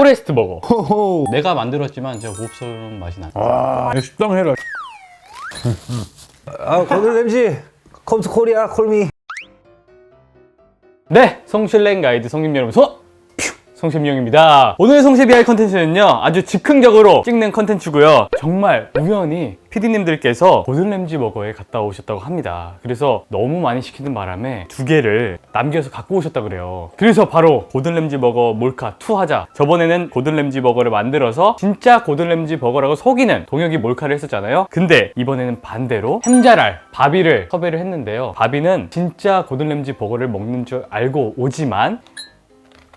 포레스트 버거. 호호. 내가 만들었지만 진짜 고급스러운 맛이 나. 아, 식당 해라. 아, 거들 램지. 컴투 코리아 콜미. 네, 성실랭 가이드 성님 여러분, 소! 성심용입니다. 오늘 성세비할 컨텐츠는요, 아주 즉흥적으로 찍는 컨텐츠고요. 정말 우연히 PD님들께서 고든램지 버거에 갔다 오셨다고 합니다. 그래서 너무 많이 시키는 바람에 두 개를 남겨서 갖고 오셨다 그래요. 그래서 바로 고든램지 버거 몰카 2 하자. 저번에는 고든램지 버거를 만들어서 진짜 고든램지 버거라고 속이는 동혁이 몰카를 했었잖아요. 근데 이번에는 반대로 햄자랄 바비를 섭외를 했는데요. 바비는 진짜 고든램지 버거를 먹는 줄 알고 오지만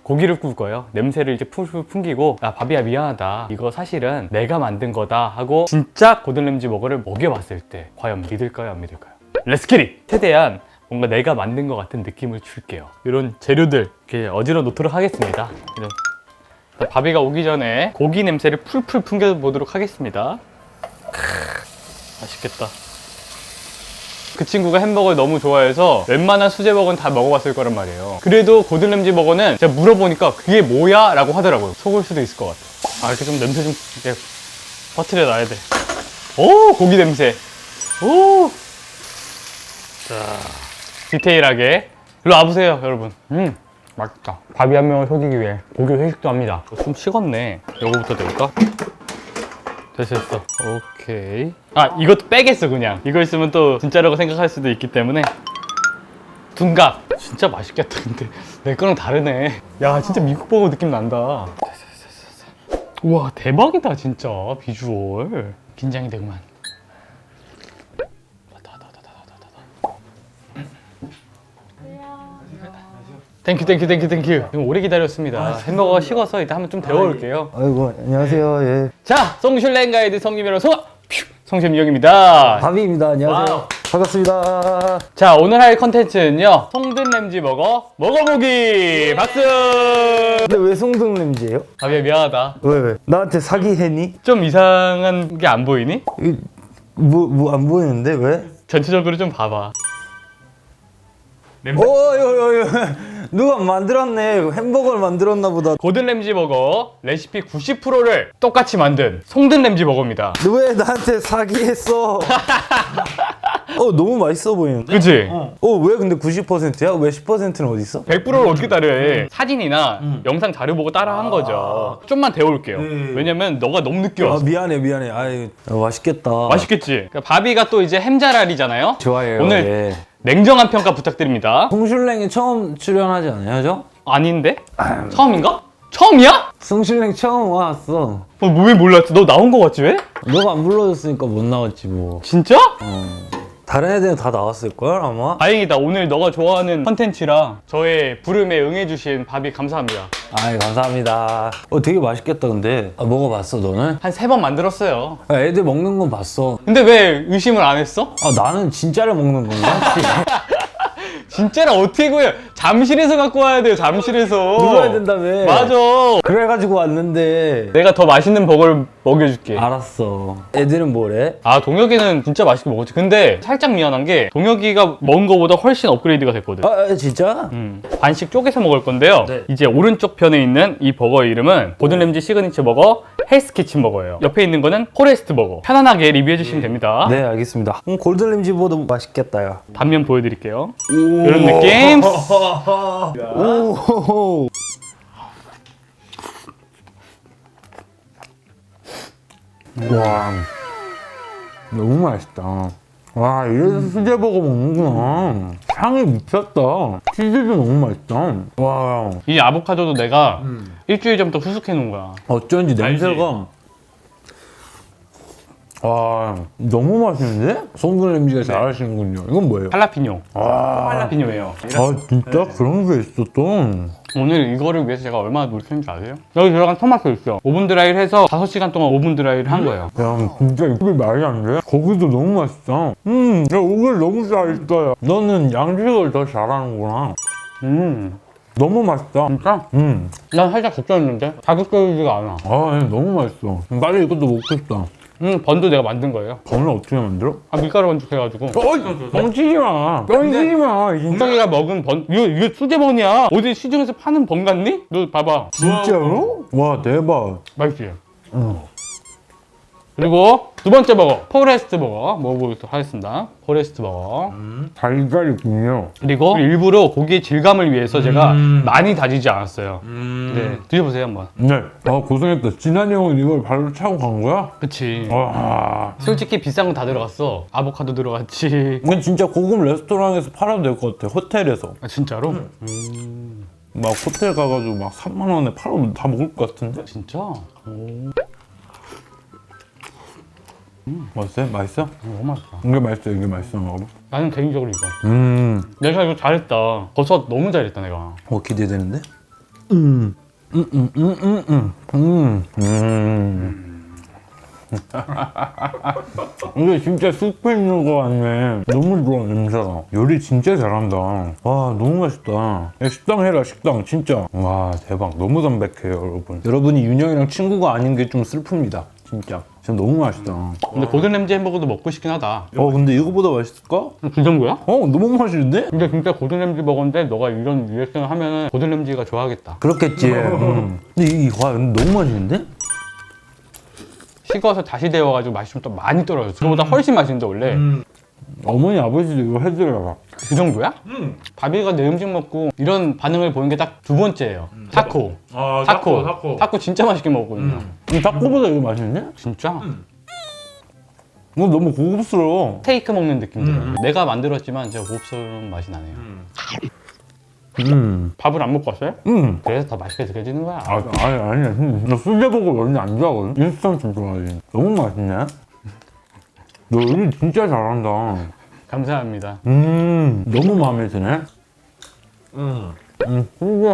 고기를 구울 거예요. 냄새를 이제 풀풀 풍기고 야 바비야 미안하다. 이거 사실은 내가 만든 거다 하고 진짜 고든램지 버거를 먹여봤을 때 과연 믿을까요 안 믿을까요? 렛츠키릿! 최대한 뭔가 내가 만든 것 같은 느낌을 줄게요. 이런 재료들 이렇게 어지러 놓도록 하겠습니다. 이런. 자, 바비가 오기 전에 고기 냄새를 풀풀 풍겨보도록 하겠습니다. 크으, 맛있겠다. 그 친구가 햄버거를 너무 좋아해서 웬만한 수제버거는 다 먹어봤을 거란 말이에요. 그래도 고든 램지 버거는 제가 물어보니까 그게 뭐야? 라고 하더라고요. 속을 수도 있을 것 같아. 아, 이렇게 좀 냄새 좀 이렇게 퍼트려 놔야 돼. 오, 고기 냄새. 오. 자, 디테일하게. 일로 와보세요, 여러분. 음, 맛있다. 밥이 한 명을 속이기 위해 고기 회식도 합니다. 어, 좀 식었네. 요거부터 넣을까? 됐어. 됐어 오케이. 아 이것도 빼겠어 그냥. 이거 있으면 또 진짜라고 생각할 수도 있기 때문에. 둔갑. 진짜 맛있겠다 근데. 내 거랑 다르네. 야 진짜 미국 버거 느낌 난다. 됐어, 됐어, 됐어. 우와 대박이다 진짜. 비주얼. 긴장이 되구만 왔다, 왔다, 왔다, 왔다, 왔다, 왔다. 땡큐 땡큐 땡큐 땡큐 지금 오래 기다렸습니다 햄버거가 식어서 이따 한번 좀 데워올게요 아이고, 안녕하세요. 예. 자, 송슐랭 가이드 성님이랑 소 성심영입니다. 바비입니다. 안녕하세요. 와우. 반갑습니다. 자, 오늘 할 컨텐츠는요. 송든 램지 버거 먹어보기. 박수. 근데 왜 송등 램지예요? 아비야 미안하다. 왜, 왜? 나한테 사기했니? 좀 이상한 게 안 보이니? 이- 뭐, 뭐 안 보이는데? 왜? 전체적으로 좀 봐봐. 오, 요, 요, 요. 누가 만들었네. 햄버거를 만들었나 보다. 고든 램지 버거 레시피 90%를 똑같이 만든 송든 램지 버거입니다. 너왜 나한테 사기했어? 어, 너무 맛있어 보이는데? 그치? 어, 왜 근데 90%야? 왜 10%는 어디 있어? 100%를 어떻게 따라해? 사진이나 영상 자료 보고 따라 한 거죠. 좀만 데워올게요. 네. 왜냐면 너가 너무 늦게 아, 왔어. 미안해, 미안해. 아이, 어, 맛있겠다. 맛있겠지? 그러니까 바비가 또 이제 햄자랄이잖아요. 좋아해요. 오늘 예. 냉정한 평가 부탁드립니다. 송슐랭이 처음 출연하지 않아요, 저? 아닌데? 처음인가? 처음이야? 송슐랭 처음 왔어. 어, 왜 몰랐지? 너 나온 거 같지 왜? 너가 안 불러줬으니까 못 나왔지 뭐. 진짜? 다른 애들은 다 나왔을걸 아마? 다행이다. 오늘 너가 좋아하는 컨텐츠라 저의 부름에 응해주신 바비 감사합니다. 아이 감사합니다. 어 되게 맛있겠다 근데. 아, 먹어봤어 너는? 한 세 번 만들었어요. 아, 애들 먹는 건 봤어. 근데 왜 의심을 안 했어? 아 나는 진짜를 먹는 건가? 진짜라 어떻게 구해? 잠실에서 갖고 와야 돼요. 잠실에서. 먹어야 된다며. 맞아. 그래가지고 왔는데. 내가 더 맛있는 버거를 먹여줄게. 알았어. 애들은 뭐래? 아 동혁이는 진짜 맛있게 먹었지 근데 살짝 미안한 게 동혁이가 먹은 거보다 훨씬 업그레이드가 됐거든 아 아, 진짜? 음, 반씩 쪼개서 먹을 건데요 네. 이제 오른쪽 편에 있는 이 버거 이름은 고든 램지 시그니처 버거 헬스 키친 버거예요 옆에 있는 거는 포레스트 버거 편안하게 리뷰해 주시면 됩니다 네 알겠습니다. 음, 골든램지보다 맛있겠다 야. 단면 보여드릴게요 이런 느낌 오. 와. 너무 맛있다. 와, 이래서 수제버거 먹는구나. 향이 미쳤다. 치즈도 너무 맛있다. 와, 이 아보카도도 내가 일주일 전부터 후숙해 놓은 거야 어쩐지 냄새가. 와, 너무 맛있는데? 송글냄지가 잘 하시는군요. 이건 뭐예요? 할라피뇨 아, 할라피뇨예요 아 진짜 그런 게 있었던. 오늘 이거를 위해서 제가 얼마나 노력했는지 아세요? 여기 들어간 토마토 있어 오븐 드라이를 해서 5시간 동안 오븐 드라이를 한 거예요 야, 진짜 이게 말이 안 돼? 고기도 너무 맛있다. 음, 야, 오늘 너무 잘했다. 너는 양식을 더 잘하는구나. 음 너무 맛있다. 진짜? 음, 난 살짝 걱정했는데 자극적이지가 않아 아, 너무 맛있어. 빨리 이것도 먹고 싶다. 음, 번도 내가 만든 거예요. 번을 어떻게 만들어? 아, 밀가루 반죽 해가지고. 어이! 뻥치지 마! 뻥치지 마! 동석이가 먹은 번, 이거, 이거 수제번이야. 어디 시중에서 파는 번 같니? 너 봐봐. 진짜로? 와 대박. 맛있지? 그리고 두 번째 버거, 포레스트 버거 먹어보도록 하겠습니다. 포레스트 버거. 달걀이 군요. 그리고 일부러 고기의 질감을 위해서 제가 많이 다지지 않았어요. 네, 드셔보세요 한번. 네. 아 고생했다. 진한이 형은 이걸 발로 차고 간 거야? 그치. 와. 솔직히 비싼 거 다 들어갔어. 아보카도 들어갔지. 이건 진짜 고급 레스토랑에서 팔아도 될 것 같아. 호텔에서. 아, 진짜로? 막 호텔 가가지고 막 3만 원에 팔아도 다 먹을 것 같은데? 진짜? 오, 맛있어요? 맛있어? 너무 맛있다. 이게 맛있어. 이게 맛있어. 먹어봐. 나는 개인적으로 이거. 음. 내가 이거 잘했다. 버섯 너무 잘했다 내가. 어 기대되는데? 음. 음, 음, 음, 음, 음. 음. 음. 이게 진짜 숲에 있는 거 같네. 너무 좋아, 냄새가. 요리 진짜 잘한다. 와, 너무 맛있다. 야, 식당 해라, 식당. 진짜. 와, 대박. 너무 담백해요, 여러분. 여러분이 윤영이랑 친구가 아닌 게 좀 슬픕니다. 진짜. 진짜 너무 맛있다. 근데 고든 램지 햄버거도 먹고 싶긴 하다. 어, 근데 이거보다 맛있을까? 그 정도야? 어, 너무 맛있는데? 근데 진짜 고든 램지 버거인데 너가 이런 리액션을 하면 고든 램지가 좋아하겠다. 그렇겠지. 음. 근데 이, 와, 너무 맛있는데? 식어서 다시 데워가지고 맛이 좀 더 많이 떨어져. 그거보다 훨씬 맛있는데 원래. 어머니, 아버지도 이거 해드려라. 그 정도야? 바비가 내 음식 먹고 이런 반응을 보는 게딱 두 번째예요. 타코. 아, 타코. 타코. 진짜 맛있게 먹었거든요. 이 닭고보다 이거 맛있네? 진짜? 이거 너무 고급스러워. 스테이크 먹는 느낌 들어요. 내가 만들었지만 제가 고급스러운 맛이 나네요. 음. 밥을 안 먹고 왔어요? 음. 그래서 더 맛있게 느껴지는 거야. 아, 아니, 아니야. 음. 나 수제버거 원래 안 좋아하거든. 인스턴트 좋아하지. 너무 맛있네. 너 요리 진짜 잘한다. 감사합니다. 음. 너무 마음에 드네. 음. 음. 신기해.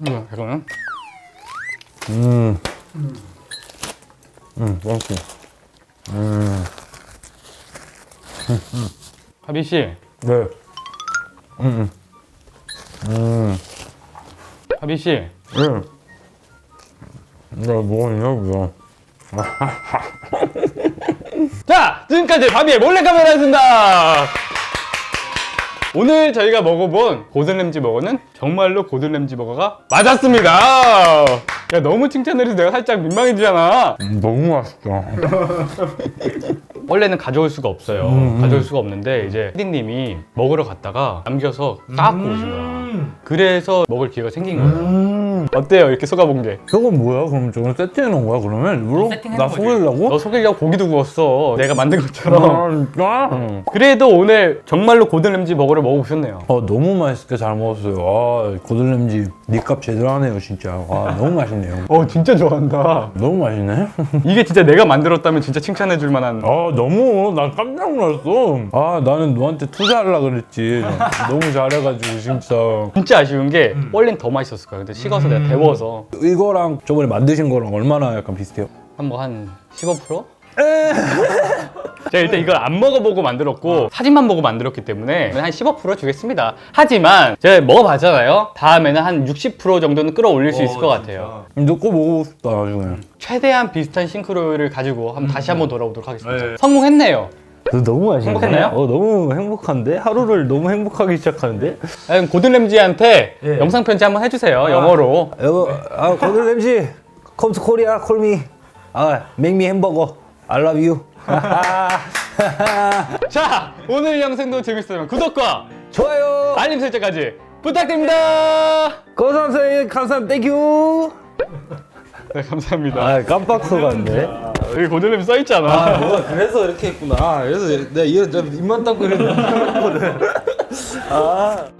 이거 이거는 음. 음. 맛있어. 하비 씨, 네. 음. 음. 하비 씨. 네. 나 뭐하냐고요. 자, 지금까지 바비의 몰래카메라였습니다. 오늘 저희가 먹어본 고든램지 버거는 정말로 고든램지 버거가 맞았습니다. 야, 너무 칭찬을 해서 내가 살짝 민망해지잖아. 음, 너무 맛있다. 원래는 가져올 수가 없어요. 가져올 수가 없는데 이제 피디님이 먹으러 갔다가 남겨서 따갖고 오신 거야. 그래서 먹을 기회가 생긴 거예요. 음. 어때요? 이렇게 쏘가본 게. 저건 뭐야? 그럼 저건 세팅해 놓은 거야? 그러면 일부러? 세팅해놓은 나 거지. 속이려고? 너 속이려고 고기도 구웠어. 내가 만든 것처럼. 아 진짜? 음. 그래도 오늘 정말로 고든 램지 버거를 먹어보셨네요. 어 너무 맛있게 잘 먹었어요. 아 고들냄지 니값 제대로 하네요 진짜. 와 너무 맛있네요. 어, 진짜 좋아한다. 너무 맛있네. 이게 진짜 내가 만들었다면 진짜 칭찬해 줄 만한. 아 너무 난 깜짝 놀랐어. 아 나는 너한테 투자하려 그랬지. 너무 잘해가지고 진짜. 진짜 아쉬운 게 원래는 더 맛있었을 거야. 근데 식어서 내가 데워서 이거랑 저번에 만드신 거랑 얼마나 약간 비슷해요? 한뭐한 15%? 제가 일단 이걸 안 먹어보고 만들었고 사진만 보고 만들었기 때문에 한 15% 주겠습니다. 하지만 제가 먹어봤잖아요. 다음에는 한 60% 정도는 끌어올릴 수 있을 것 같아요. 너거 먹어보고 싶다 나중에. 최대한 비슷한 싱크로율을 가지고 한번 다시 한번 돌아오도록 하겠습니다. 성공했네요. 너무 맛있네. 행복했나요? 어 너무 행복한데 하루를 너무 행복하게 시작하는데. 아, 고든 램지한테 영상 편지 한번 해주세요. 영어로. 여보, 아 고들 램지, come to Korea, call me. 아, make me 햄버거. I love you. 자, 오늘 영상도 재밌었다면 구독과 좋아요. 알림 설정까지 부탁드립니다. 고선생 감사합니다. 땡큐. 네, 감사합니다. 아, 깜빡 속았네. 여기 고들림 써 있잖아. 아, 뭐야, 그래서 이렇게 했구나. 그래서 내가 이거 좀 입만 닦고 이랬는데. 아.